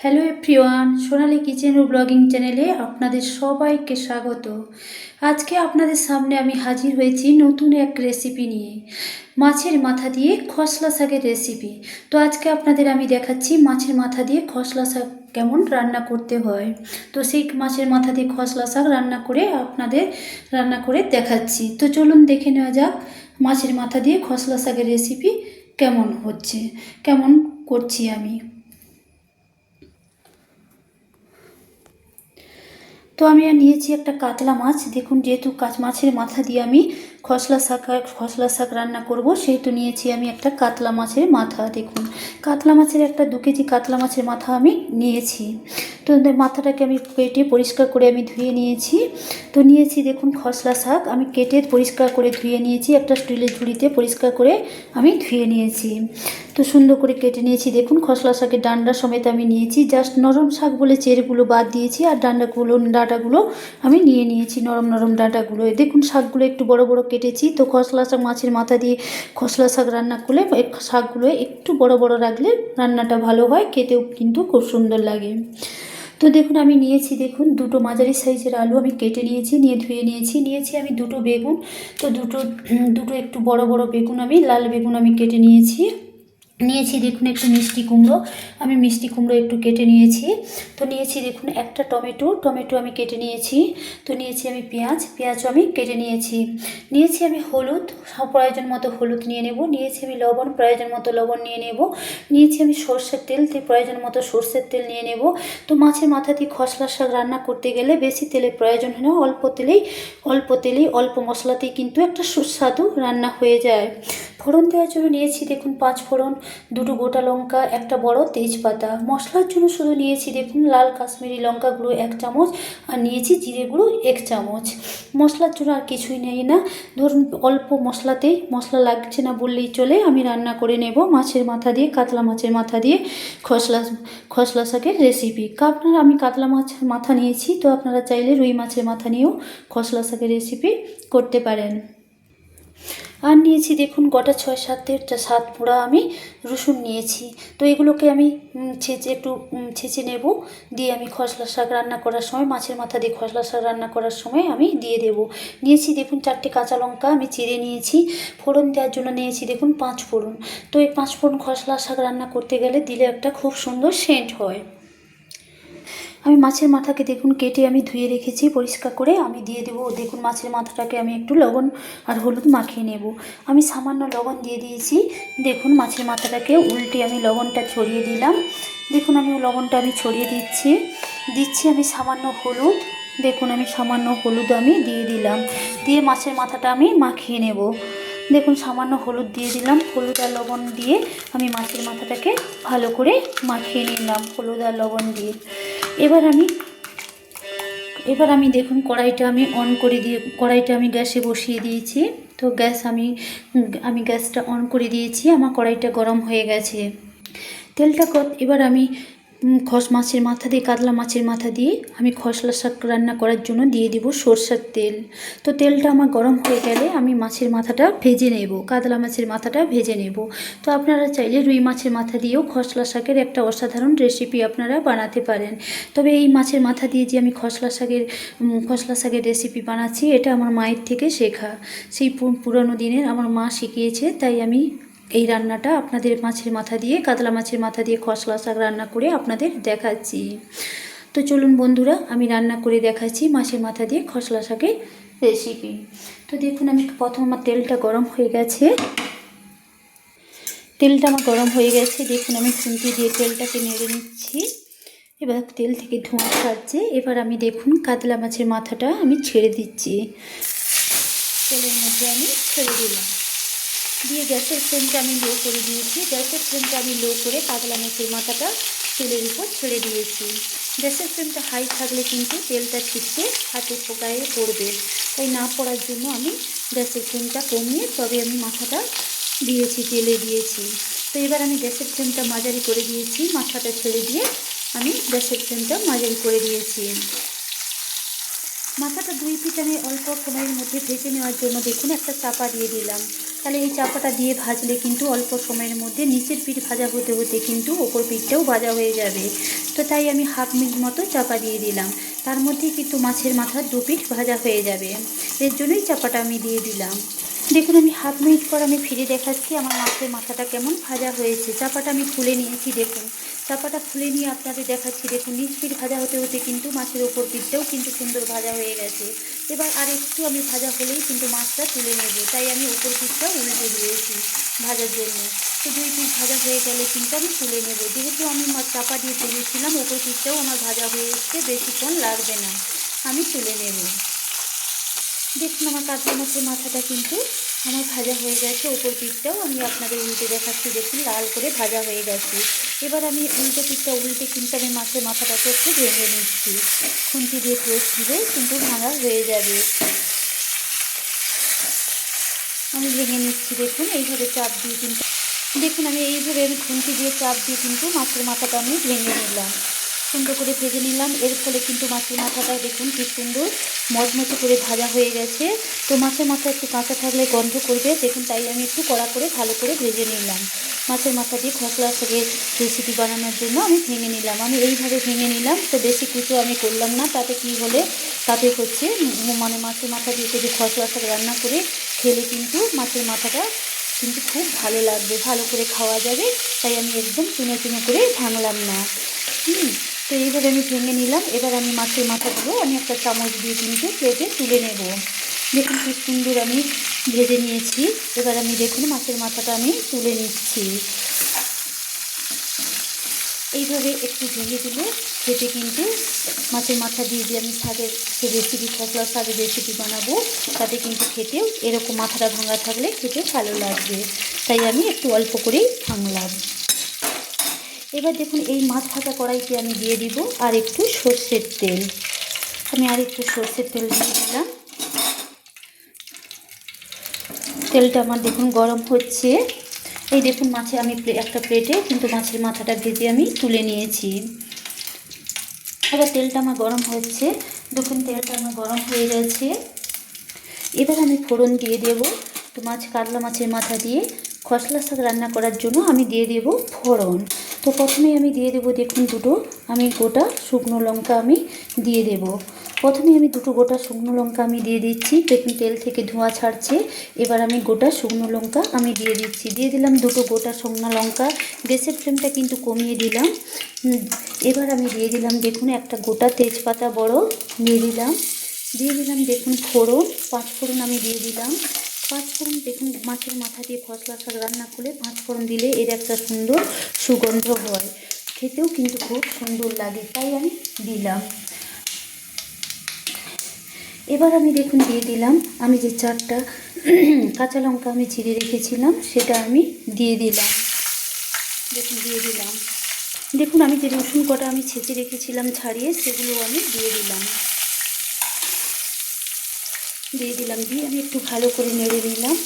Hello everyone Sonali kitchen ও blogging চ্যানেলে আপনাদের সবাইকে স্বাগত। আজকে আপনাদের সামনে আমি হাজির হয়েছি নতুন এক রেসিপি নিয়ে। মাছের মাথা দিয়ে খসলা শাকের রেসিপি তো আজকে আপনাদের আমি দেখাচ্ছি মাছের মাথা দিয়ে খসলা শাক কেমন রান্না করতে হয়। তো সেই মাছের মাথা দিয়ে খসলা শাক রান্না করে আপনাদের রান্না করে দেখাচ্ছি। তো চলুন দেখে নেওয়া যাক মাছের মাথা দিয়ে খসলা শাকের রেসিপি কেমন হচ্ছে। কেমন করছি আমি। তো আমি নিয়েছি একটা কাতলা মাছ। দেখুন যেহেতু কাঁচ মাছের মাথা দিয়ে আমি খসলা শাক খসলা শাক রান্না করব সেহেতু নিয়েছি আমি একটা কাতলা মাছের মাথা, দেখুন। কাতলা মাছের একটা দু কেজি কাতলা মাছের মাথা আমি নিয়েছি। তো মাথাটাকে আমি কেটে পরিষ্কার করে আমি ধুয়ে নিয়েছি। তো নিয়েছি, দেখুন, খসলা শাক, আমি কেটে পরিষ্কার করে ধুয়ে নিয়েছি, একটা স্টিলের ঝুড়িতে পরিষ্কার করে আমি ধুয়ে নিয়েছি। তো সুন্দর করে কেটে নিয়েছি, দেখুন, খসলা শাকের ডান্ডা সমেত আমি নিয়েছি, জাস্ট নরম শাক বলে চেরগুলো বাদ দিয়েছি, আর ডান্ডাগুলো, ডাঁটাগুলো আমি নিয়ে নিয়েছি, নরম নরম ডাঁটাগুলো। দেখুন, শাকগুলো একটু বড় বড় কেটেছি। তো খসলা শাক মাছের মাথা দিয়ে খসলা শাক রান্না করলে শাকগুলো একটু বড় বড় রাখলে রান্নাটা ভালো হয়, খেতেও কিন্তু খুব সুন্দর লাগে। তো দেখুন, আমি নিয়েছি দেখুন, দুটো মাঝারি সাইজের আলু আমি কেটে নিয়েছি, নিয়ে ধুয়ে নিয়েছি। নিয়েছি আমি দুটো বেগুন, তো দুটো দুটো একটু বড় বড় বেগুন আমি, লাল বেগুন আমি কেটে নিয়েছি। নিয়েছি দেখুন একটু মিষ্টি কুমড়ো। আমি মিষ্টি কুমড়ো একটু কেটে নিয়েছি। তো নিয়েছি দেখুন একটা টমেটো। টমেটো আমি কেটে নিয়েছি। তো নিয়েছি আমি পেঁয়াজ। পেঁয়াজও আমি কেটে নিয়েছি। নিয়েছি আমি হলুদ। প্রয়োজন মতো হলুদ নিয়ে নেব। নিয়েছি আমি লবণ। প্রয়োজন মতো লবণ নিয়ে নেব। নিয়েছি আমি সর্ষের তেল। প্রয়োজন মতো সর্ষের তেল নিয়ে নেব। তো মাছের মাথা দিয়ে খসলা শাক রান্না করতে গেলে বেশি তেলের প্রয়োজন হয় না। অল্প তেলেই অল্প তেলেই, অল্প মশলাতেই কিন্তু একটা সুস্বাদু রান্না হয়ে যায়। ফোড়ন দেওয়ার জন্য নিয়েছি, দেখুন, পাঁচ ফোড়ন, দুটো গোটা লঙ্কা, একটা বড় তেজপাতা। মশলার জন্য শুধু নিয়েছি, দেখুন, লাল কাশ্মীরি লঙ্কা গুঁড়ো এক চামচ আর নিয়েছি জিরে গুঁড়ো এক চামচ। মশলার জন্য আর কিছুই নেই না। ধরুন, অল্প মশলাতেই, মশলা লাগছে না বললেই চলে, আমি রান্না করে নেব মাছের মাথা দিয়ে, কাতলা মাছের মাথা দিয়ে খসলা খসলা শাকের রেসিপি আপনারা, আমি কাতলা মাছের মাথা নিয়েছি, তো আপনারা চাইলে রুই মাছের মাথা নিয়েও খসলা শাকের রেসিপি করতে পারেন। আর নিয়েছি, দেখুন, গোটা ছয় সাতেরটা সাত পোড়া আমি রসুন নিয়েছি। তো এগুলোকে আমি ছেঁচে একটু ছেঁচে নেব। দিয়ে আমি খসলা শাক রান্না করার সময়, মাছের মাথা দিয়ে খসলা শাক রান্না করার সময় আমি দিয়ে দেব। নিয়েছি, দেখুন, চারটে কাঁচা লঙ্কা আমি চিড়ে নিয়েছি। ফোড়ন দেওয়ার জন্য নিয়েছি, দেখুন, পাঁচ ফোড়ন। তো এই পাঁচ ফোড়ন খসলা শাক রান্না করতে গেলে দিলে একটা খুব সুন্দর সেন্ট হয়। আমি মাছের মাথাকে দেখুন কেটে আমি ধুয়ে রেখেছি, পরিষ্কার করে আমি দিয়ে দেবো। দেখুন মাছের মাথাটাকে আমি একটু লবণ আর হলুদ মাখিয়ে নেব। আমি সামান্য লবণ দিয়ে দিয়েছি। দেখুন মাছের মাথাটাকে উল্টে আমি লবণটা ছড়িয়ে দিলাম। দেখুন আমি লবণটা আমি ছড়িয়ে দিচ্ছি। দিচ্ছি আমি সামান্য হলুদ। দেখুন আমি সামান্য হলুদ আমি দিয়ে দিলাম। দিয়ে মাছের মাথাটা আমি মাখিয়ে নেব। দেখুন সামান্য হলুদ দিয়ে দিলাম, হলুদ আর লবণ দিয়ে আমি মাছের মাথাটাকে ভালো করে মাখিয়ে নিলাম, হলুদ আর লবণ দিয়ে। এবার আমি এবার আমি দেখুন কড়াইটা আমি অন করে দিয়ে, কড়াইটা আমি গ্যাসে বসিয়ে দিয়েছি। তো গ্যাস আমি আমি গ্যাসটা অন করে দিয়েছি, আমার কড়াইটা গরম হয়ে গেছে। তেলটা এবার আমি খস মাছের মাথা দিয়ে, কাতলা মাছের মাথা দিয়ে আমি খসলা শাক রান্না করার জন্য দিয়ে দিব সরষের তেল। তো তেলটা আমার গরম হয়ে গেলে আমি মাছের মাথাটা ভেজে নেব, কাতলা মাছের মাথাটা ভেজে নেব। তো আপনারা চাইলে রুই মাছের মাথা দিয়েও খসলা শাকের একটা অসাধারণ রেসিপি আপনারা বানাতে পারেন। তবে এই মাছের মাথা দিয়ে যে আমি খসলা শাকের খসলা শাকের রেসিপি বানাচ্ছি, এটা আমার মায়ের থেকে শেখা। সেই পুরনো দিনের আমার মা শিখিয়েছে, তাই আমি এই রান্নাটা আপনাদের মাছের মাথা দিয়ে, কাতলা মাছের মাথা দিয়ে খসলা শাক রান্না করে আপনাদের দেখাচ্ছি। তো চলুন বন্ধুরা, আমি রান্না করে দেখাচ্ছি মাছের মাথা দিয়ে খসলা শাকের রেসিপি তো দেখুন, আমি প্রথম আমার তেলটা গরম হয়ে গেছে। তেলটা আমার গরম হয়ে গেছে। দেখুন, আমি খুন্তি দিয়ে তেলটাকে নেড়ে নিচ্ছি। এবার তেল থেকে ধোঁয়া ছাড়ছে। এবার আমি দেখুন, কাতলা মাছের মাথাটা আমি ছেড়ে দিচ্ছি। তেলের মধ্যে আমি ছেড়ে দিলাম। দিয়ে গ্যাসের ফ্লেমটা আমি লো করে দিয়েছি। গ্যাসের ফ্লেমটা আমি লো করে কাতলা মাছের মাথাটা তেলের উপর ছেড়ে দিয়েছি। গ্যাসের ফ্লেমটা হাই থাকলে কিন্তু তেলটা ছিটকে হাতে ফোকায়ে পড়বে। তাই না পড়ার জন্য আমি গ্যাসের ফ্লেমটা কমিয়ে তবে আমি মাথাটা দিয়েছি, তেলে দিয়েছি। তো এবার আমি গ্যাসের ফ্লেমটা মাঝারি করে দিয়েছি। মাথাটা ছেড়ে দিয়ে আমি গ্যাসের ফ্লেমটা মাঝারি করে দিয়েছি। মাথাটা দুই পিঠ আমি অল্প সময়ের মধ্যে ভেজে নেওয়ার জন্য দেখুন, একটা চাপা দিয়ে দিলাম। তাহলে এই চাপাটা দিয়ে ভাজলে কিন্তু অল্প সময়ের মধ্যে নিচের পিঠ ভাজা হতে হতে কিন্তু ওপর পিঠটাও ভাজা হয়ে যাবে। তো তাই আমি হাফ মিনিট মতো চাপা দিয়ে দিলাম। তার মধ্যে কিন্তু মাছের মাথা দু পিঠ ভাজা হয়ে যাবে। এর জন্যই চাপাটা আমি দিয়ে দিলাম। দেখুন, আমি হাফ মিনিট পর আমি ফিরে দেখাচ্ছি আমার মাছের মাথাটা কেমন ভাজা হয়েছে। চাপাটা আমি খুলে নিয়েছি, দেখুন। চাপাটা খুলে নিয়ে আপনাদের দেখাচ্ছি, দেখুন নিচ পিঠ ভাজা হতে হতে কিন্তু মাছের ওপর পিঠটাও কিন্তু সুন্দর ভাজা হয়ে গেছে। এবার আর একটু আমি ভাজা হলেই কিন্তু মাছটা তুলে নেব, তাই আমি ওপর পিঠটা উল্টে দিয়েছি ভাজার জন্য। তো দুই পিঠ ভাজা হয়ে গেলে কিন্তু আমি তুলে নেব। যেহেতু আমি চাপা দিয়ে তুলেছিলাম, ওপর পিঠটাও আমার ভাজা হয়ে এসছে, বেশিক্ষণ লাগবে না। আমি তুলে নেব। দেখুন, আমার কাতলা মাছের মাথাটা কিন্তু আমার ভাজা হয়ে গেছে। ওপর পিঠটাও আমি আপনাদের উল্টে দেখাচ্ছি। দেখুন, লাল করে ভাজা হয়ে গেছে। এবার আমি উল্টো পিঠটা, উল্টে কিন্তু আমি মাছের মাথাটাকে একটু ভেঙে নিচ্ছি। খুন্তি দিয়ে প্রেস দিলে কিন্তু ভাঙা হয়ে যাবে। আমি ভেঙে নিচ্ছি, দেখুন, এইভাবে চাপ দিয়ে কিন্তু দেখুন, আমি এইভাবে আমি খুন্তি দিয়ে চাপ দিয়ে কিন্তু মাছের মাথাটা আমি ভেঙে নিলাম। সুন্দর করে ভেজে নিলাম। এর ফলে কিন্তু মাছের মাথাটা দেখুন কি সুন্দর মচমচে করে ভাজা হয়ে গেছে। তো মাছের মাথা একটু কাঁচা থাকলে গন্ধ করবে, দেখুন তাই আমি একটু কড়া করে ভালো করে ভেজে নিলাম। মাছের মাথা দিয়ে খসলা শাকের রেসিপি বানানোর জন্য আমি ভেঙে নিলাম। আমি এইভাবে ভেঙে নিলাম, তো বেশি কুচো আমি করলাম না। তাতে কি হলে? তাতে হচ্ছে মানে মাছের মাথা দিয়ে যদি খসলা শাক রান্না করে খেলে কিন্তু মাছের মাথাটা কিন্তু খুব ভালো লাগবে, ভালো করে খাওয়া যাবে। তাই আমি একদম চুনো চুনো করে ভাঙলাম না। হুম। তো এইভাবে আমি ভেঙে নিলাম। এবার আমি মাছের মাথাগুলো আমি একটা চামচ দিয়ে কিন্তু প্লেটে তুলে নেব। দেখুন কি সুন্দর আমি ভেজে নিয়েছি। এবার আমি দেখুন মাছের মাথাটা আমি তুলে নিচ্ছি। এইভাবে একটু ভেঙে দিলে খেতে কিন্তু মাছের মাথা দিয়ে দিয়ে আমি শাকের যে রেসিপি খসলা শাকের রেসিপি বানাবো, তাতে কিন্তু খেতেও এরকম মাথাটা ভাঙা থাকলে খেতে ভালো লাগবে। তাই আমি একটু অল্প করেই ভাঙলাম। এবার দেখুন এই মাছ ভাজা কড়াইতে আমি দিয়ে দিব আর একটু সর্ষের তেল। আমি আর একটু সর্ষের তেল দিয়ে দিলাম। তেলটা আমার দেখুন গরম হচ্ছে। এই দেখুন মাছে আমি একটা প্লেটে কিন্তু মাছের মাথাটা ভেজে আমি তুলে নিয়েছি। এবার তেলটা আমার গরম হচ্ছে। দেখুন তেলটা আমার গরম হয়ে গেছে। এবার আমি ফোড়ন দিয়ে দেব। তো মাছ কাতলা মাছের মাথা দিয়ে খসলা শাক রান্না করার জন্য আমি দিয়ে দেব ফোড়ন। তো প্রথমেই আমি দিয়ে দেব দেখুন দুটো। আমি গোটা শুকনো লঙ্কা আমি দিয়ে দেব। প্রথমে আমি দুটো গোটা শুকনো লঙ্কা আমি দিয়ে দিচ্ছি। দেখুন তেল থেকে ধোঁয়া ছাড়ছে। এবার আমি গোটা শুকনো লঙ্কা আমি দিয়ে দিচ্ছি। দিয়ে দিলাম দুটো গোটা শুকনো লঙ্কা। গ্যাসের ফ্লেমটা কিন্তু কমিয়ে দিলাম। এবার আমি দিয়ে দিলাম দেখুন একটা গোটা তেজপাতা বড়। দিয়ে দিলাম। দিয়ে দিলাম দেখুন ফোড়ন। পাঁচ ফোড়ন আমি দিয়ে দিলাম। পাঁচ ফোড়ন দেখুন, মাছের মাথা দিয়ে ফসলা শাক রান্না করলে পাঁচ ফোড়ন দিলে এর একটা সুন্দর সুগন্ধ হয়। খেতেও কিন্তু খুব সুন্দর লাগে, তাই আমি দিলাম। এবার আমি দেখুন দিয়ে দিলাম, আমি যে চারটা কাঁচা লঙ্কা আমি ছিঁড়ে রেখেছিলাম, সেটা আমি দিয়ে দিলাম। দেখুন, দিয়ে দিলাম। দেখুন, আমি যে রসুন কটা আমি ছেঁচে রেখেছিলাম ছাড়িয়ে, সেগুলো আমি দিয়ে দিলাম। দিয়ে দিলাম, দিয়ে আমি একটু ভালো করে নেড়ে নিলাম।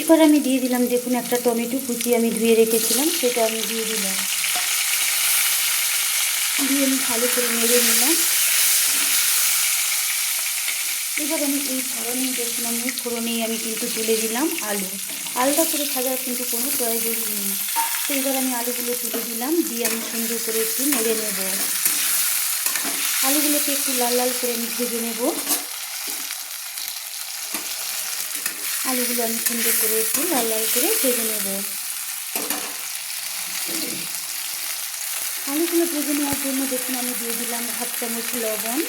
এবার আমি দিয়ে দিলাম, দেখুন একটা টমেটো কুচি আমি ধুয়ে রেখেছিলাম, সেটা আমি দিয়ে দিলাম। দিয়ে আমি ভালো করে নেড়ে নিলাম। এবার আমি এই ফোড়নে দেখুন আমি ফোড়নেই আমি কিন্তু তুলে দিলাম আলু। আলাদা করে ভাজার কিন্তু কোনো প্রয়োজন নেই। তো এবার আমি আলুগুলো তুলে দিলাম, দিয়ে আমি সুন্দর করে একটু নেড়ে নেব। আলুগুলোকে একটু লাল লাল করে আমি ভেজে নেব। আলুগুলো আমি সুন্দর করে একটু লাল লাল করে ভেজে নেব। আলুগুলো ভেজে নেওয়ার জন্য দেখুন আমি দিয়ে দিলাম হাফ চামচ লবণ।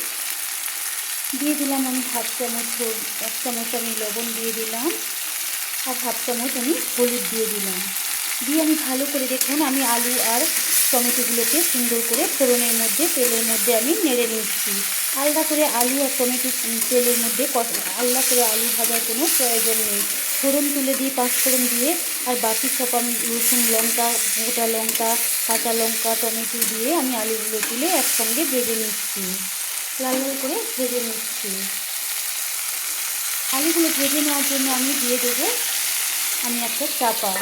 দিয়ে দিলাম আমি হাফ চামচ এক চামচ আমি লবণ দিয়ে দিলাম আর হাফ চামচ আমি হলুদ দিয়ে দিলাম। দিয়ে আমি ভালো করে দেখুন আমি আলু আর টমেটোগুলোকে সুন্দর করে ফোড়নের মধ্যে, তেলের মধ্যে আমি নেড়ে নিচ্ছি। আলাদা করে আলু আর টমেটো তেলের মধ্যে আলাদা করে আলু ভাজার কোনো প্রয়োজন নেই। ফোড়ন তুলে দিয়ে পাঁচ ফোড়ন দিয়ে, আর বাকি সব আমি রসুন লঙ্কা, গোটা লঙ্কা, কাঁচা লঙ্কা, টমেটো দিয়ে আমি আলুগুলো তুলে একসঙ্গে ভেজে নিচ্ছি। লাল লাল করে ভেজে নিচ্ছি। আলুগুলো ভেজে নেওয়ার জন্য আমি দিয়ে দেবো, আমি একটা চাপা।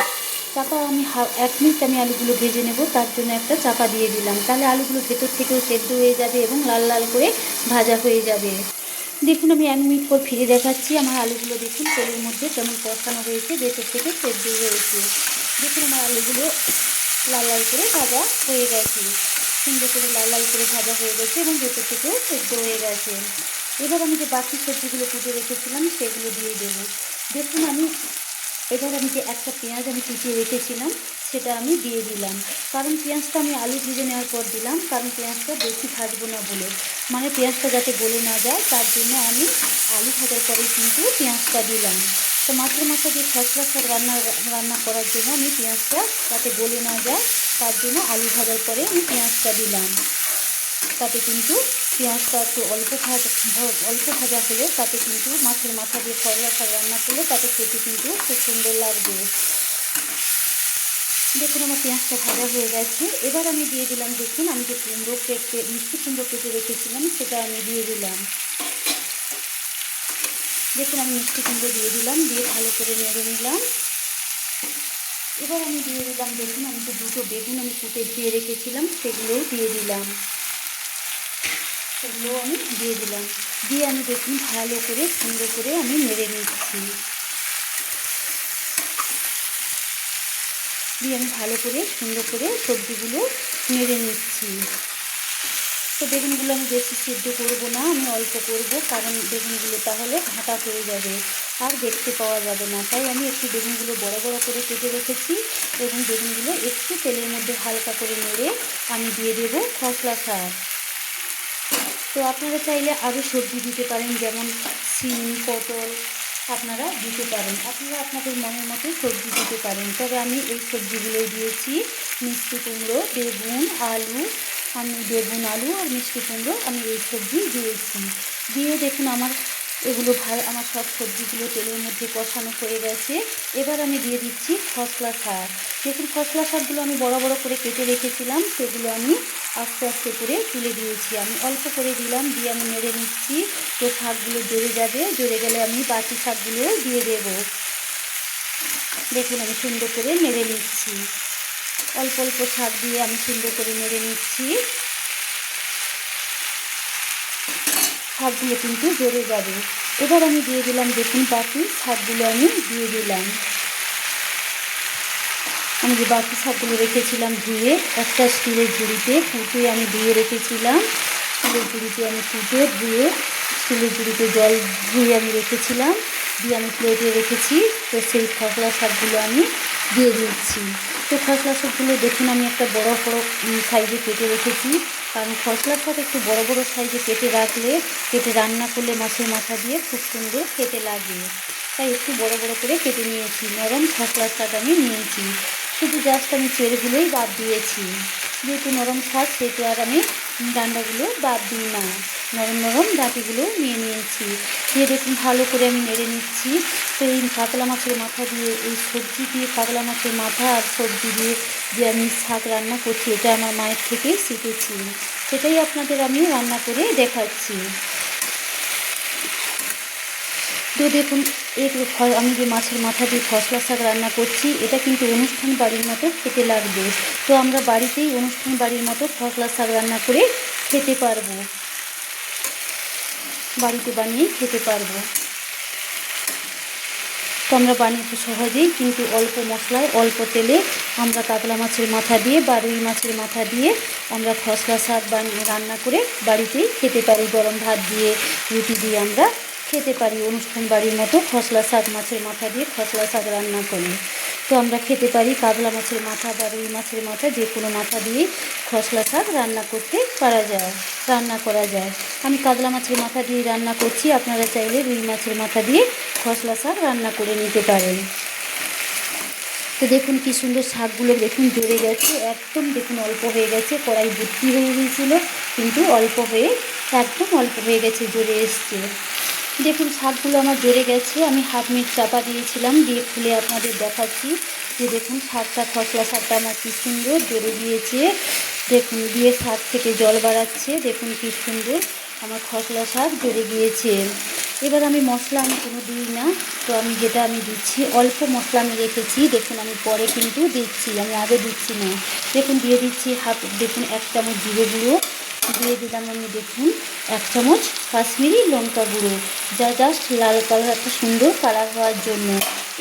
চাপা আমি এক মিনিট আমি আলুগুলো ভেজে নেব, তার জন্য একটা চাপা দিয়ে দিলাম। তাহলে আলুগুলো ভেতর থেকেও সেদ্ধ হয়ে যাবে এবং লাল লাল করে ভাজা হয়ে যাবে। দেখুন, আমি এক মিনিট পর ফিরে দেখাচ্ছি আমার আলুগুলো। দেখুন, তেলের মধ্যে কেমন কষানো হয়েছে, ভেতর থেকে সেদ্ধ হয়েছে। দেখুন, আমার আলুগুলো লাল লাল করে ভাজা হয়ে গেছে। সুন্দর করে লাল লাল করে ভাজা হয়ে গেছে এবং ভেতর থেকেও সেদ্ধ হয়ে গেছে। এবার আমি যে বাকি সবজিগুলো কুটে রেখেছিলাম, সেগুলো দিয়ে দেবো। দেখুন, আমি এবার আমি যে একটা পেঁয়াজ আমি কুচিয়ে রেখেছিলাম, সেটা আমি দিয়ে দিলাম। কারণ পেঁয়াজটা আমি আলু ভেজে নেওয়ার পর দিলাম, কারণ পেঁয়াজটা বেশি ভাজবো না বলে। মানে পেঁয়াজটা যাতে গলে না যায়, তার জন্য আমি আলু ভাজার পরেই কিন্তু পেঁয়াজটা দিলাম। তো মাছের মাথা দিয়ে খসলা সব রান্না রান্না করার জন্য আমি পেঁয়াজটা যাতে গলে না যায়, তার জন্য আলু ভাজার পরে আমি পেঁয়াজটা দিলাম। তাতে কিন্তু পেঁয়াজটা একটু অল্প ভাজা অল্প ভাজা হলে তাতে কিন্তু মাছের মাথা দিয়ে করলা শাক রান্না করলে তাতে খেতে কিন্তু খুব সুন্দর লাগবে। দেখুন আমার পেঁয়াজটা ভাজা হয়ে গেছে। এবার আমি দিয়ে দিলাম, দেখুন আমি যে কুমড়ো কেটে, মিষ্টি কুমড়ো কেটে রেখেছিলাম, সেটা আমি দিয়ে দিলাম। দেখুন আমি মিষ্টি কুমড়ো দিয়ে দিলাম, দিয়ে ভালো করে নেড়ে নিলাম। এবার আমি দিয়ে দিলাম, দেখুন আমি যে দুটো বেগুন আমি কুটে ধুয়ে রেখেছিলাম, সেগুলোও দিয়ে দিলাম। সেগুলো আমি দিয়ে দিলাম। দিয়ে আমি দেখুন ভালো করে সুন্দর করে আমি নেড়ে নিচ্ছি। দিয়ে আমি ভালো করে সুন্দর করে সবজিগুলো নেড়ে নিচ্ছি। তো বেগুনগুলো আমি বেশি সিদ্ধ করব না, আমি অল্প করব, কারণ বেগুনগুলো তাহলে ঘাঁটা হয়ে যাবে আর দেখতে পাওয়া যাবে না। তাই আমি একটু বেগুনগুলো বড় বড় করে কেটে রেখেছি এবং বেগুনগুলো একটু তেলের মধ্যে হালকা করে নেড়ে আমি দিয়ে দেবো খসলা শাক। তো আপনারা চাইলে আরও সবজি দিতে পারেন, যেমন সিম পটল আপনারা দিতে পারেন। আপনারা আপনাদের মনের মতো সবজি দিতে পারেন। তবে আমি এই সবজিগুলোই দিয়েছি। মিষ্টি কুমড়ো, বেগুন, আলু, আমি বেগুন, আলু আর মিষ্টি কুমড়ো আমি এই সবজি দিয়েছি। দিয়ে দেখুন আমার এগুলো ভাই আমার সব সবজিগুলো তেলের মধ্যে কষানো হয়ে গেছে। এবার আমি দিয়ে দিচ্ছি খসলা শাক। দেখুন, খসলা শাকগুলো আমি বড় বড় করে কেটে রেখেছিলাম, সেগুলো আমি আস্তে আস্তে করে তুলে দিয়েছি। আমি অল্প করে দিলাম, দিয়ে আমি নেড়ে নিচ্ছি, তো শাকগুলো জড়ে যাবে। জড়ে গেলে আমি বাকি শাকগুলো দিয়ে দেব। দেখুন, আমি সুন্দর করে নেড়ে নিচ্ছি। অল্প অল্প শাক দিয়ে আমি সুন্দর করে নেড়ে নিচ্ছি। শাকগুলো কিন্তু জড়ে যাবে। এবার আমি দিয়ে দিলাম দেখুন বাকি শাকগুলো আমি দিয়ে দিলাম। আমি যে বাকি শাকগুলো রেখেছিলাম ধুয়ে, একটা স্টিলের ঝুড়িতে কুটে আমি ধুয়ে রেখেছিলাম। স্টিলের ঝুড়িতে আমি কুটে ধুয়ে, স্টিলের ঝুড়িতে জল ধুয়ে আমি রেখেছিলাম। দিয়ে আমি প্লেটে রেখেছি, তো সেই খসলা শাকগুলো আমি দিয়ে দিচ্ছি। তো খসলা শাকগুলো দেখুন আমি একটা বড় বড় সাইজে কেটে রেখেছি। কারণ খসলা শাক একটু বড় বড় সাইজে কেটে রাখলে, কেটে রান্না করলে মাছের মাথা দিয়ে খুব সুন্দর খেতে লাগে। তাই একটু বড় বড় করে কেটে নিয়েছি। নরম খসলা শাক আমি নিয়েছি। শুধু জাস্ট আমি চেরগুলোই বাদ দিয়েছি। যেহেতু নরম শাক সেহেতু আর আমি ডান্ডাগুলো বাদ দিই না। নরম নরম ডাঁটিগুলো নিয়ে নিয়েছি। দিয়ে দেখুন ভালো করে আমি নেড়ে নিচ্ছি। তো এই কাতলা মাছের মাথা দিয়ে, এই সবজি দিয়ে কাতলা মাছের মাথা আর সবজি দিয়ে, যে আমি শাক রান্না করছি, এটা আমার মায়ের থেকেই শিখেছি। সেটাই আপনাদের আমি রান্না করে দেখাচ্ছি। তো দেখুন এই আমি যে মাছের মাথা দিয়ে ফসলা শাক রান্না করছি, এটা কিন্তু অনুষ্ঠান বাড়ির মতো খেতে লাগবে। তো আমরা বাড়িতেই অনুষ্ঠান বাড়ির মতো ফসলা শাক রান্না করে খেতে পারব। বাড়িতে বানিয়ে খেতে পারব। তো আমরা বানিয়ে সহজেই কিন্তু অল্প মশলায়, অল্প তেলে আমরা কাতলা মাছের মাথা দিয়ে বা রুই মাছের মাথা দিয়ে আমরা খসলা শাক বানিয়ে রান্না করে বাড়িতেই খেতে পারি। গরম ভাত দিয়ে, রুটি দিয়ে আমরা খেতে পারি। অনুষ্ঠান বাড়ির মতো খসলা শাক মাছের মাথা দিয়ে খসলা শাক রান্না করি। তো আমরা খেতে পারি কাতলা মাছের মাথা বা রুই মাছের মাথা, যে কোনো মাথা দিয়েই খসলা শাক রান্না করতে পারা যায়, রান্না করা যায়। আমি কাতলা মাছের মাথা দিয়ে রান্না করছি, আপনারা চাইলে রুই মাছের মাথা দিয়ে খসলা শাক রান্না করে নিতে পারেন। তো দেখুন কি সুন্দর শাকগুলো দেখুন জড়ে গেছে, একদম দেখুন অল্প হয়ে গেছে, কড়াই ভর্তি হয়ে গিয়েছিল, কিন্তু অল্প হয়ে, একদম অল্প হয়ে গেছে জড়ে এসছে। দেখুন, শাকগুলো আমার জড়ে গেছে। আমি হাফ মিনিট চাপা দিয়েছিলাম, দিয়ে খুলে আপনাদের দেখাচ্ছি। যে দেখুন, শাকটা, খসলা শাকটা আমার কী সুন্দর জড়ে গিয়েছে। দেখুন, দিয়ে শাক থেকে জল বাড়াচ্ছে। দেখুন কী সুন্দর আমার খসলা শাক জড়ে গিয়েছে। এবার আমি মশলা আমি কোনো দিই না, তো আমি যেটা আমি দিচ্ছি, অল্প মশলা আমি রেখেছি। দেখুন, আমি পরে কিন্তু দিচ্ছি, আমি আগে দিচ্ছি না। দেখুন, দিয়ে দিচ্ছি হাফ, দেখুন, এক চামচ জিরে গুঁড়ো। দিয়ে দিলাম আমি দেখুন এক চামচ কাশ্মীরি লঙ্কা গুঁড়ো, যা জাস্ট লাল কালার, একটা সুন্দর কালার হওয়ার জন্য।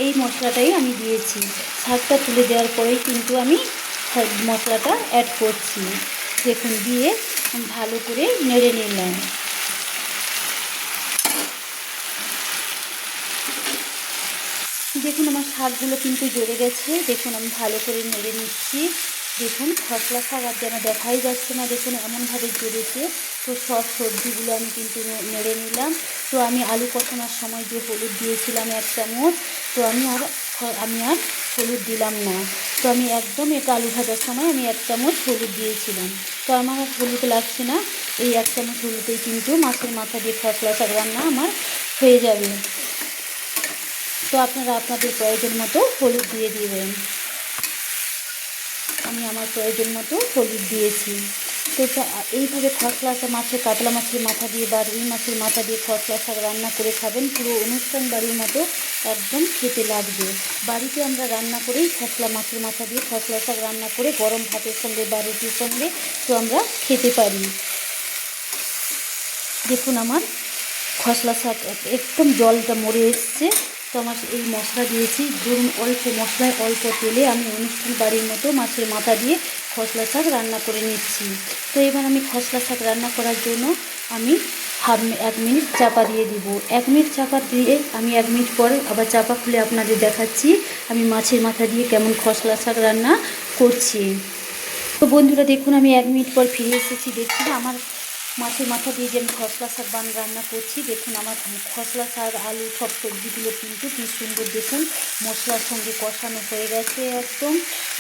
এই মশলাটাই আমি দিয়েছি। শাকটা তুলে দেওয়ার পরেই কিন্তু আমি মশলাটা অ্যাড করছি। দেখুন, দিয়ে ভালো করে নেড়ে নিলাম। দেখুন, আমার শাকগুলো কিন্তু জ্বলে গেছে। দেখুন, আমি ভালো করে নেড়ে নিচ্ছি। দেখুন, খসলা আর যেন দেখাই যাচ্ছে না, দেখুন, এমনভাবে জ্বলেছে তো সব সবজিগুলো আমি কিন্তু নেড়ে নিলাম। তো আমি আলু কষানোর সময় যে হলুদ দিয়েছিলাম এক চামচ, তো আমি আর আমি আর হলুদ দিলাম না। তো আমি একদম এটা আলু ভাজার সময় আমি এক চামচ হলুদ দিয়েছিলাম। তো আমার হলুদ লাগছে না, এই এক চামচ হলুদেই কিন্তু মাছের মাথা দিয়ে খসলা শাক রান্না আমার হয়ে যাবে। তো আপনারা আপনাদের প্রয়োজন মতো হলুদ দিয়ে দিবেন। আমার প্রয়োজন মতো হলুদ দিয়েছি। তো এইভাবে খসলা শাক মাছের কাতলা মাছের মাথা দিয়ে বা রুই মাছের মাথা দিয়ে খসলা শাক রান্না করে খাবেন, পুরো অনুষ্ঠান বাড়ির মতো একদম খেতে লাগবে। বাড়িতে আমরা রান্না করেই খসলা মাছের মাথা দিয়ে খসলা শাক রান্না করে গরম ভাতের সঙ্গে বা রুটির সঙ্গে তো আমরা খেতে পারি। দেখুন আমার খসলা শাক একদম জলটা মরে এসছে। তো আমার এই মশলা দিয়েছি। ধরুন, অল্প মশলায় অল্প তেলে আমি অনুষ্ঠান বাড়ির মতো মাছের মাথা দিয়ে খসলা শাক রান্না করে নিচ্ছি। তো এবার আমি খসলা শাক রান্না করার জন্য আমি হাফ এক মিনিট চাপা দিয়ে দিব। এক মিনিট চাপা দিয়ে আমি এক মিনিট পরে আবার চাপা খুলে আপনাদের দেখাচ্ছি আমি মাছের মাথা দিয়ে কেমন খসলা শাক রান্না করছি। তো বন্ধুরা, দেখুন আমি এক মিনিট পর ফিরে এসেছি। দেখুন, আমার মাছের মাথা দিয়ে যে আমি খসলা শাক বান রান্না করছি, দেখুন আমার খসলা শাক, আলু, সব সবজিগুলো কিন্তু কি সুন্দর দেখুন, মশলার সঙ্গে কষানো হয়ে গেছে একদম।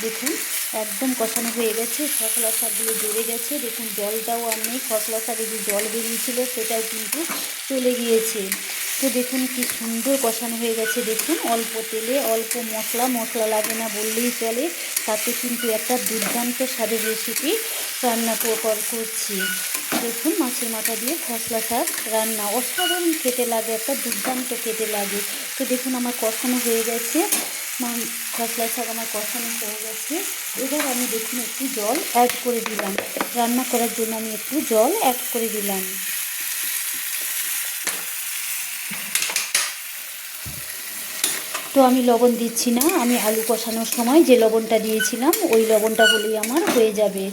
দেখুন একদম কষানো হয়ে গেছে। খসলা শাকগুলো জড়ে গেছে। দেখুন, জলটাও আর নেই। খসলা শাকে যে জল বেরিয়েছিল, সেটাও কিন্তু চলে গিয়েছে। তো দেখুন, কি সুন্দর কষানো হয়ে গেছে। দেখুন, অল্প তেলে, অল্প মশলা মশলা লাগে না বললেই চলে। তাতে কিন্তু একটা দুর্দান্ত স্বাদের রেসিপি রান্না কর- কর- করছি। দেখুন, মাছের মাথা দিয়ে খসলা শাক রান্না। অসাধারণ খেতে লাগে, একটা দুর্দান্ত খেতে লাগে। তো দেখুন, আমার কষানো হয়ে গেছে। খসলা শাক আমার কষানো হয়ে গেছে। এবার আমি দেখুন একটু জল অ্যাড করে দিলাম। রান্না করার জন্য আমি একটু জল অ্যাড করে দিলাম। তো আমি লবণ দিচ্ছি না। আমি আলু কষানোর সময় যে লবণটা দিয়েছিলাম, ওই লবণটা হলেই আমার হয়ে যাবে।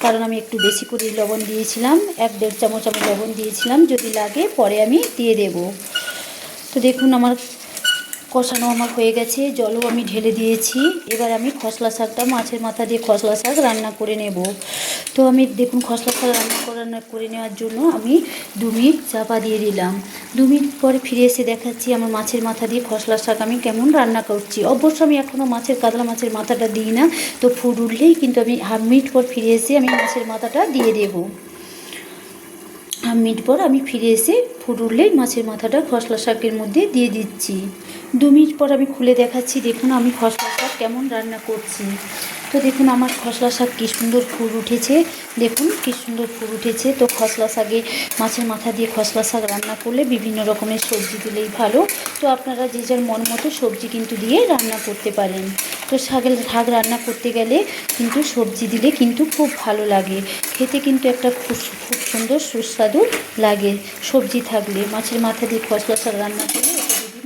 কারণ আমি একটু বেশি করে লবণ দিয়েছিলাম। এক দেড় চামচ আমি লবণ দিয়েছিলাম। যদি লাগে পরে আমি দিয়ে দেব। তো দেখুন আমার কষানো আমার হয়ে গেছে, জলও আমি ঢেলে দিয়েছি। এবার আমি খসলা শাকটা মাছের মাথা দিয়ে খসলা শাক রান্না করে নেব। তো আমি দেখুন, খসলা শাক রান্না করে করে নেওয়ার জন্য আমি দু মিনিট চাপা দিয়ে দিলাম। দু মিনিট পরে ফিরে এসে দেখাচ্ছি আমার মাছের মাথা দিয়ে খসলা শাক আমি কেমন রান্না করছি। অবশ্য আমি এখনও মাছের, কাতলা মাছের মাথাটা দিই না, তো ফুট উঠলেই কিন্তু আমি হাফ মিনিট পর ফিরে এসে আমি মাছের মাথাটা দিয়ে দেবো। মিনিট পর আমি ফিরে এসে ফুট উঠলেই মাছের মাথাটা খসলা শাকের মধ্যে দিয়ে দিচ্ছি। দু মিনিট পর আমি খুলে দেখাচ্ছি, দেখুন আমি খসলা শাক কেমন রান্না করছি। তো দেখুন, আমার খসলা শাক কী সুন্দর ফুল উঠেছে। দেখুন, কী সুন্দর ফুল উঠেছে। তো খসলা শাকে মাছের মাথা দিয়ে খসলা শাক রান্না করলে বিভিন্ন রকমের সবজি দিলেই ভালো। তো আপনারা যে যার মন মতো সবজি কিন্তু দিয়ে রান্না করতে পারেন। তো শাকের শাক রান্না করতে গেলে কিন্তু সবজি দিলে কিন্তু খুব ভালো লাগে। খেতে কিন্তু একটা খুব খুব সুন্দর সুস্বাদু লাগে। সবজি থাকলে মাছের মাথা দিয়ে খসলা শাক রান্না করলে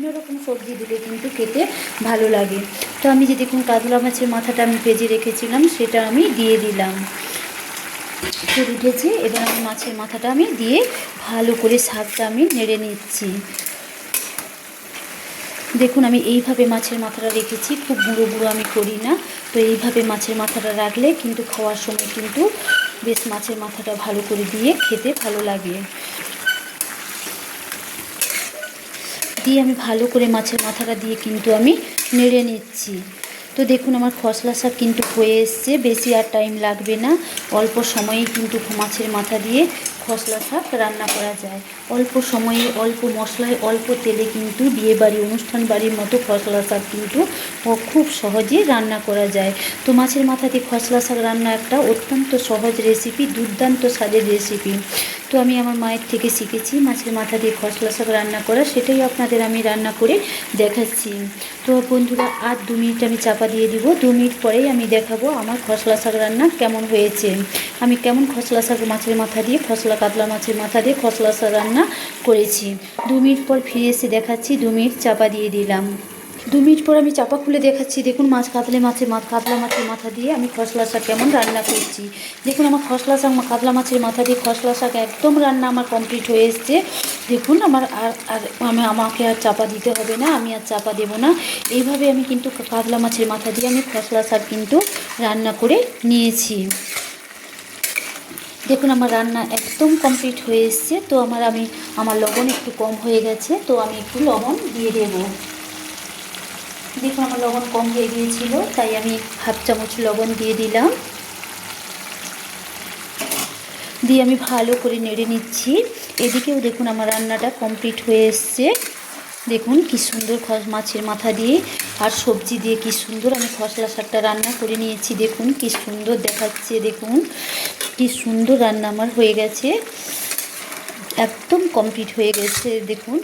বিভিন্ন রকম সবজি দিলে কিন্তু খেতে ভালো লাগে। তো আমি যে দেখুন কাতলা মাছের মাথাটা আমি ভেজে রেখেছিলাম, সেটা আমি দিয়ে দিলাম। ফুল উঠেছে, এবার আমি মাছের মাথাটা আমি দিয়ে ভালো করে শাকটা আমি নেড়ে নিচ্ছি। দেখুন আমি এইভাবে মাছের মাথাটা রেখেছি, খুব গুঁড়ো গুঁড়ো আমি করি না। তো এইভাবে মাছের মাথাটা রাখলে কিন্তু খাওয়ার সময় কিন্তু বেশ মাছের মাথাটা ভালো করে দিয়ে খেতে ভালো লাগে। দিয়ে আমি ভালো করে মাছের মাথাটা দিয়ে কিন্তু আমি নেড়ে নিচ্ছি। তো দেখুন আমার খসলা শাক কিন্তু হয়ে এসছে, বেশি আর টাইম লাগবে না। অল্প সময়ে কিন্তু মাছের মাথা দিয়ে খসলা শাক রান্না করা যায়। অল্প সময়ে অল্প মশলায় অল্প তেলে কিন্তু বিয়ে বাড়ি, অনুষ্ঠান বাড়ির মতো খসলা শাক কিন্তু খুব সহজে রান্না করা যায়। তো মাছের মাথা দিয়ে খসলা শাক রান্না একটা অত্যন্ত সহজ রেসিপি দুর্দান্ত স্বাদের রেসিপি তো আমি আমার মায়ের থেকে শিখেছি, মাছের মাথা দিয়ে খসলা শাক রান্না করা, সেটাই আপনাদের আমি রান্না করে দেখাচ্ছি। তো বন্ধুরা, আর দু মিনিট আমি চাপা দিয়ে দিব। দু মিনিট পরেই আমি দেখাবো আমার খসলা শাক রান্না কেমন হয়েছে। আমি কেমন খসলা শাক মাছের মাথা দিয়ে, খসলা কাতলা মাছের মাথা দিয়ে খসলা শাক রান্না করেছি। দু মিনিট পর ফিরে এসে দেখাচ্ছি, দু মিনিট চাপা দিয়ে দিলাম। দু মিনিট পর আমি চাপা খুলে দেখাচ্ছি। দেখুন, মাছ কাতলে মাছের মাথা, কাতলা মাছের মাথা দিয়ে আমি খসলা শাক কেমন রান্না করছি। দেখুন, আমার খসলা শাক কাতলা মাছের মাথা দিয়ে খসলা শাক একদম রান্না আমার কমপ্লিট হয়ে এসছে। দেখুন, আমার আর আর আমি, আমাকে আর চাপা দিতে হবে না, আমি আর চাপা দেবো না। এইভাবে আমি কিন্তু কাতলা মাছের মাথা দিয়ে আমি খসলা শাক কিন্তু রান্না করে নিয়েছি। দেখুন, আমার রান্না একদম কমপ্লিট হয়ে এসছে। তো আমার, আমি, আমার লবণ একটু কম হয়ে গেছে। তো আমি একটু লবণ দিয়ে দেবো। দেখুন আমার লবণ কম হয়ে গিয়েছিল তাই আমি হাফ চামচ লবণ দিয়ে দিলাম। দিয়ে আমি ভালো করে নেড়ে নিচ্ছি। এদিকেও দেখুন, আমার রান্নাটা কমপ্লিট হয়ে এসছে। দেখুন, কি সুন্দর মাছের মাথা দিয়ে আর সবজি দিয়ে কি সুন্দর আমি খসলা শাকটা রান্না করে নিয়েছি। দেখুন, কি সুন্দর দেখাচ্ছে, দেখুন, কি সুন্দর রান্না আমার হয়ে গেছে। একদম কমপ্লিট হয়ে গেছে, দেখুন।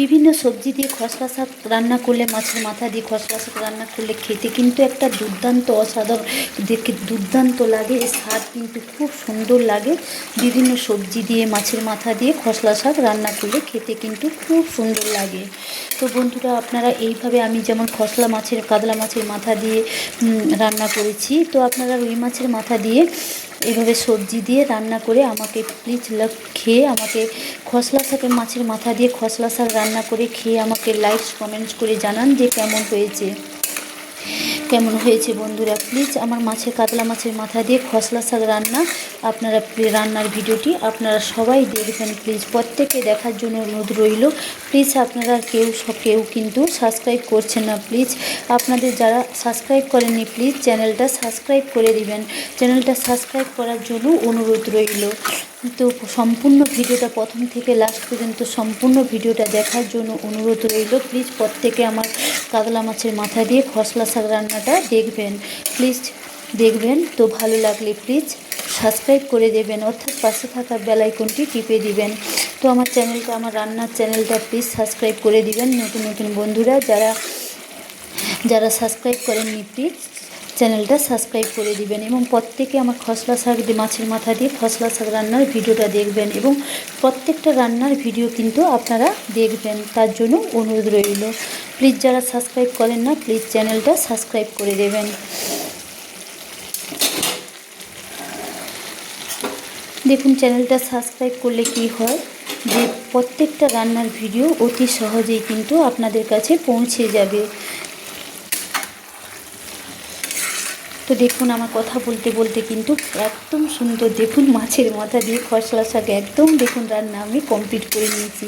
বিভিন্ন সবজি দিয়ে খসলা শাক রান্না করলে, মাছের মাথা দিয়ে খসলা শাক রান্না করলে খেতে কিন্তু একটা দুর্দান্ত, অসাধারণ, দেখে দুর্দান্ত লাগে। এর স্বাদ কিন্তু খুব সুন্দর লাগে। বিভিন্ন সবজি দিয়ে, মাছের মাথা দিয়ে খসলা শাক রান্না করলে খেতে কিন্তু খুব সুন্দর লাগে। তো বন্ধুরা, আপনারা এইভাবে আমি যেমন খসলা মাছের, কাতলা মাছের মাথা দিয়ে রান্না করেছি, তো আপনারা রুই মাছের মাথা দিয়ে এভাবে সবজি দিয়ে রান্না করে আমাকে প্লিজ খেয়ে আমাকে খসলা শাকের মাছের মাথা দিয়ে খসলা শাক রান্না করে খেয়ে আমাকে লাইক কমেন্টস করে জানান যে কেমন হয়েছে। কেমন হয়েছে বন্ধুরা? প্লিজ আমার মাছের কাতলা মাছের মাথা দিয়ে খসলা শাক রান্না, আপনারা রান্নার ভিডিওটি আপনারা সবাই দেখবেন প্লিজ প্রত্যেকে দেখার জন্য অনুরোধ রইল। প্লিজ আপনারা কেউ কেউ কিন্তু সাবস্ক্রাইব করছেন না প্লিজ আপনাদের যারা সাবস্ক্রাইব করেননি প্লিজ চ্যানেলটা সাবস্ক্রাইব করে দিবেন। চ্যানেলটা সাবস্ক্রাইব করার জন্য অনুরোধ রইল। তো সম্পূর্ণ ভিডিওটা প্রথম থেকে লাস্ট পর্যন্ত সম্পূর্ণ ভিডিওটা দেখার জন্য অনুরোধ রইল। প্লিজ প্রত্যেকে আমার কাতলা মাছের মাথা দিয়ে খসলা শাক রান্নাটা দেখবেন। প্লিজ দেখবেন। তো ভালো লাগলে প্লিজ সাবস্ক্রাইব করে দেবেন, অর্থাৎ পাশে থাকা বেলাইকনটি টিপে দিবেন। তো আমার চ্যানেলটা আমার রান্নার চ্যানেলটা প্লিজ সাবস্ক্রাইব করে দিবেন। নতুন নতুন বন্ধুরা, যারা যারা সাবস্ক্রাইব করেননি প্লিজ চ্যানেলটা সাবস্ক্রাইব করে দিবেন এবং প্রত্যেকে আমার খসলা শাক দিয়ে মাছের মাথা দিয়ে খসলা শাক রান্নার ভিডিওটা দেখবেন এবং প্রত্যেকটা রান্নার ভিডিও কিন্তু আপনারা দেখবেন। তার জন্য অনুরোধ রইল। প্লিজ যারা সাবস্ক্রাইব করেন না প্লিজ চ্যানেলটা সাবস্ক্রাইব করে দেবেন। দেখুন, চ্যানেলটা সাবস্ক্রাইব করলে কি হয়? যে প্রত্যেকটা রান্নার ভিডিও অতি সহজেই কিন্তু আপনাদের কাছে পৌঁছে যাবে। তো দেখুন আমার কথা বলতে বলতে কিন্তু একদম সুন্দর দেখুন মাছের মাথা দিয়ে খসলা শাক একদম দেখুন রান্না আমি কমপ্লিট করে নিয়েছি।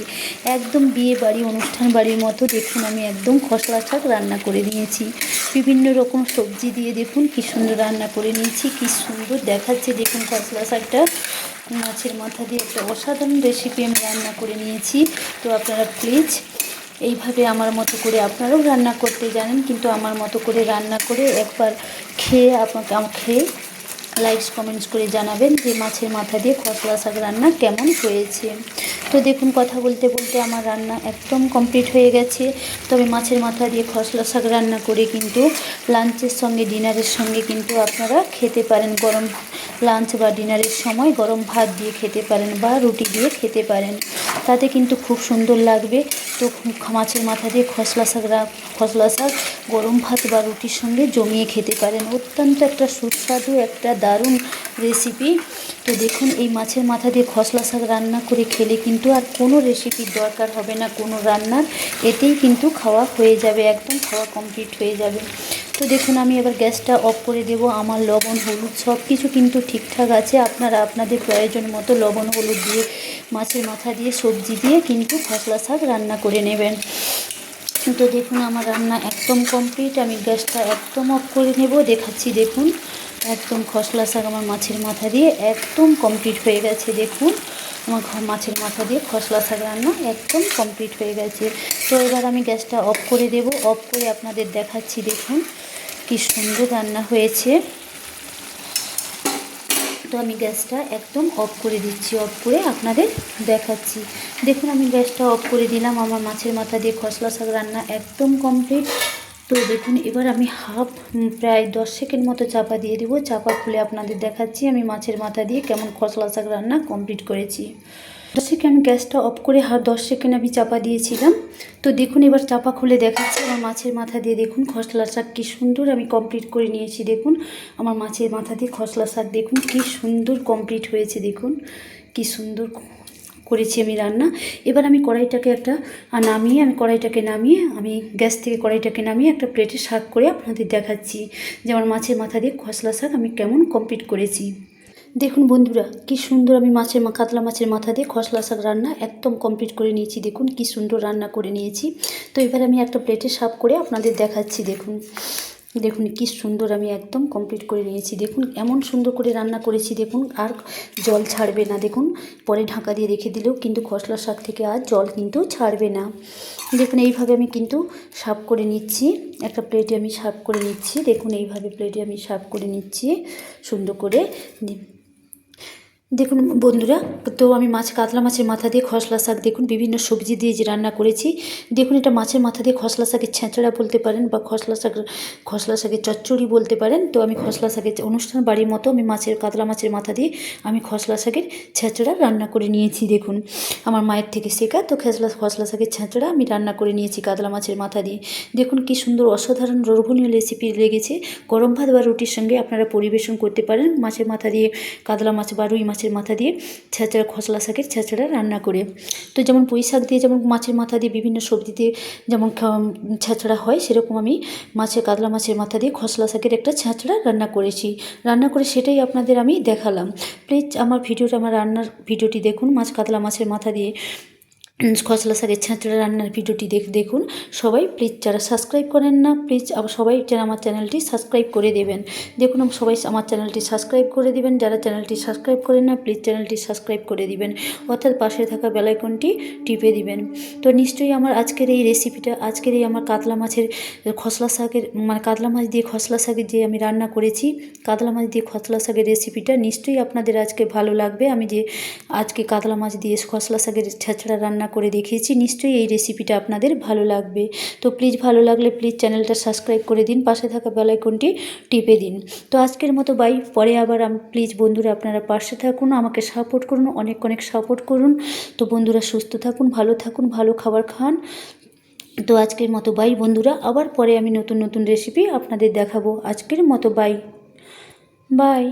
একদম বিয়ে বাড়ি, অনুষ্ঠান বাড়ির মতো দেখুন আমি একদম খসলা শাক রান্না করে নিয়েছি। বিভিন্ন রকম সবজি দিয়ে দেখুন কি সুন্দর রান্না করে নিয়েছি, কি সুন্দর দেখাচ্ছে দেখুন খসলা শাকটা। মাছের মাথা দিয়ে একটা অসাধারণ রেসিপি আমি রান্না করে নিয়েছি। তো আপনারা প্লিজ এইভাবে আমার মতো করে আপনারাও রান্না করতে জানেন, কিন্তু আমার মতো করে রান্না করে একবার খেয়ে আপনাকে খেয়ে লাইকস কমেন্টস করে জানাবেন যে মাছের মাথা দিয়ে খসলা শাক রান্না কেমন হয়েছে। তো দেখুন, কথা বলতে বলতে আমার রান্না একদম কমপ্লিট হয়ে গেছে। তবে মাছের মাথা দিয়ে খসলা শাক রান্না করে কিন্তু লাঞ্চের সঙ্গে ডিনারের সঙ্গে কিন্তু আপনারা খেতে পারেন গরম লাঞ্চ বা ডিনারের সময় গরম ভাত দিয়ে খেতে পারেন বা রুটি দিয়ে খেতে পারেন। তাতে কিন্তু খুব সুন্দর লাগবে। তো মাছের মাথা দিয়ে খসলা শাক খসলা শাক, গরম ভাত বা রুটির সঙ্গে জমিয়ে খেতে পারেন। অত্যন্ত একটা সুস্বাদু, একটা দারুণ রেসিপি তো দেখুন, এই মাছের মাথা দিয়ে খসলা শাক রান্না করে খেলে কিন্তু আর কোনো রেসিপির দরকার হবে না। কোনো রান্নার এতেই কিন্তু খাওয়া হয়ে যাবে, একদম খাওয়া কমপ্লিট হয়ে যাবে। তো দেখুন, আমি এবার গ্যাসটা অফ করে দেব। আমার লবণ, হলুদ সব কিছু কিন্তু ঠিকঠাক আছে। আপনারা আপনাদের প্রয়োজন মতো লবণ, হলুদ দিয়ে, মাছের মাথা দিয়ে, সবজি দিয়ে কিন্তু খসলা শাক রান্না করে নেবেন। তো দেখুন, আমার রান্না একদম কমপ্লিট আমি গ্যাসটা একদম অফ করে নেব। দেখাচ্ছি, দেখুন, একদম খসলা শাক আমার মাছের মাথা দিয়ে একদম কমপ্লিট হয়ে গেছে। দেখুন, আমার মাছের মাথা দিয়ে খসলা শাক রান্না একদম কমপ্লিট হয়ে গেছে। তো এবার আমি গ্যাসটা অফ করে দেব। অফ করে আপনাদের দেখাচ্ছি, দেখুন। কি সুন্দর রান্না হয়েছে। তো আমি গ্যাসটা একদম অফ করে দিচ্ছি, অফ করে আপনাদের দেখাচ্ছি। দেখুন, আমি গ্যাসটা অফ করে দিলাম, আমার মাছের মাথা দিয়ে খসলা শাক রান্না একদম কমপ্লিট তো দেখুন, এবার আমি হাফ প্রায় দশ সেকেন্ড মতো চাপা দিয়ে দেবো। চাপা খুলে আপনাদের দেখাচ্ছি, আমি মাছের মাথা দিয়ে কেমন খসলা শাক রান্না কমপ্লিট করেছি। দশ সেকেন্ড গ্যাসটা অফ করে হাফ দশ সেকেন্ড আমি চাপা দিয়েছিলাম। তো দেখুন, এবার চাপা খুলে দেখাচ্ছি। আমার মাছের মাথা দিয়ে দেখুন, খসলা শাক কী সুন্দর আমি কমপ্লিট করে নিয়েছি, দেখুন। আমার মাছের মাথা দিয়ে খসলা শাক, দেখুন, কী সুন্দর কমপ্লিট হয়েছে, দেখুন। কী সুন্দর করেছি আমি রান্না। এবার আমি কড়াইটাকে একটা নামিয়ে, আমি কড়াইটাকে নামিয়ে, আমি গ্যাস থেকে কড়াইটাকে নামিয়ে একটা প্লেটে শাক করে আপনাদের দেখাচ্ছি যে আমার মাছের মাথা দিয়ে খসলা শাক আমি কেমন কমপ্লিট করেছি। দেখুন বন্ধুরা, কি সুন্দর আমি মাছের কাতলা মাছের মাথা দিয়ে খসলা শাক রান্না একদম কমপ্লিট করে নিয়েছি। দেখুন কি সুন্দর রান্না করে নিয়েছি। তো এবার আমি একটা প্লেটে সাফ করে আপনাদের দেখাচ্ছি, দেখুন। দেখুন কি সুন্দর আমি একদম কমপ্লিট করে নিয়েছি। দেখুন এমন সুন্দর করে রান্না করেছি, দেখুন আর জল ছাড়বে না। দেখুন, পরে ঢাকা দিয়ে রেখে দিলেও কিন্তু খসলা শাক থেকে আর জল কিন্তু ছাড়বে না। দেখুন এইভাবে আমি কিন্তু সাফ করে নিচ্ছি। একটা প্লেটে আমি সাফ করে নিচ্ছি। দেখুন এইভাবে প্লেটে আমি সাফ করে নিচ্ছি। সুন্দর করে দেখুন বন্ধুরা, তো আমি মাছ, কাতলা মাছের মাথা দিয়ে খসলা শাক দেখুন, বিভিন্ন সবজি দিয়ে যে রান্না করেছি। দেখুন এটা মাছের মাথা দিয়ে খসলা শাকের ছেঁচড়া বলতে পারেন বা খসলা শাক, খসলা শাকের চচ্চড়ি বলতে পারেন। তো আমি খসলা শাকের অনুষ্ঠান বাড়ির মতো আমি মাছের, কাতলা মাছের মাথা দিয়ে আমি খসলা শাকের ছেঁচড়া রান্না করে নিয়েছি দেখুন। আমার মায়ের থেকে শেখা, তো খেসলা, খসলা শাকের ছেঁচড়া আমি রান্না করে নিয়েছি কাতলা মাছের মাথা দিয়ে। দেখুন কি সুন্দর অসাধারণ লোভনীয় রেসিপি লেগেছে। গরম ভাত বা রুটির সঙ্গে আপনারা পরিবেশন করতে পারেন। মাছের মাথা দিয়ে কাতলা মাছ বা রুই মাছের মাথা দিয়ে ছেঁচড়া খসলা শাকের ছেঁচড়া রান্না করে। তো যেমন পুঁই শাক দিয়ে যেমন মাছের মাথা দিয়ে বিভিন্ন সবজি দিয়ে যেমন ছেঁচড়া হয়, সেরকম আমি মাছের কাতলা মাছের মাথা দিয়ে খসলা শাকের একটা ছেঁচড়া রান্না করেছি। রান্না করে সেটাই আপনাদের আমি দেখালাম। প্লিজ আমার ভিডিওটা, আমার রান্নার ভিডিওটি দেখুন। মাছ কাতলা মাছের মাথা দিয়ে খসলা শাকের ছেঁচড়া রান্নার ভিডিওটি দেখ, দেখুন। সবাই প্লিজ যারা সাবস্ক্রাইব করেন না প্লিজ সবাই আমার চ্যানেলটি সাবস্ক্রাইব করে দেবেন। দেখুন সবাই আমার চ্যানেলটি সাবস্ক্রাইব করে দেবেন। যারা চ্যানেলটি সাবস্ক্রাইব করেন না প্লিজ চ্যানেলটি সাবস্ক্রাইব করে দিবেন। অর্থাৎ পাশে থাকা বেলাইকনটি টিপে দিবেন। তো নিশ্চয়ই আমার আজকের এই রেসিপিটা আজকের এই আমার কাতলা মাছের খসলা শাকের মানে কাতলা মাছ দিয়ে খসলা শাকের যে আমি রান্না করেছি, কাতলা মাছ দিয়ে খসলা শাকের রেসিপিটা নিশ্চয়ই আপনাদের আজকে ভালো লাগবে। আমি যে আজকে কাতলা মাছ দিয়ে খসলা শাকের ছেঁচড়া রান্না করে দেখিয়েছি, নিশ্চয়ই এই রেসিপিটা আপনাদের ভালো লাগবে। তো প্লিজ ভালো লাগলে প্লিজ চ্যানেলটা সাবস্ক্রাইব করে দিন, পাশে থাকা বেলাইকনটি টিপে দিন। তো আজকের মতো বাই পরে আবার প্লিজ বন্ধুরা আপনারা পাশে থাকুন, আমাকে সাপোর্ট করুন, অনেক অনেক সাপোর্ট করুন। তো বন্ধুরা সুস্থ থাকুন, ভালো থাকুন, ভালো খাবার খান। তো আজকের মতো বাই বন্ধুরা, আবার পরে আমি নতুন নতুন রেসিপি আপনাদের দেখাবো। আজকের মতো বাই বাই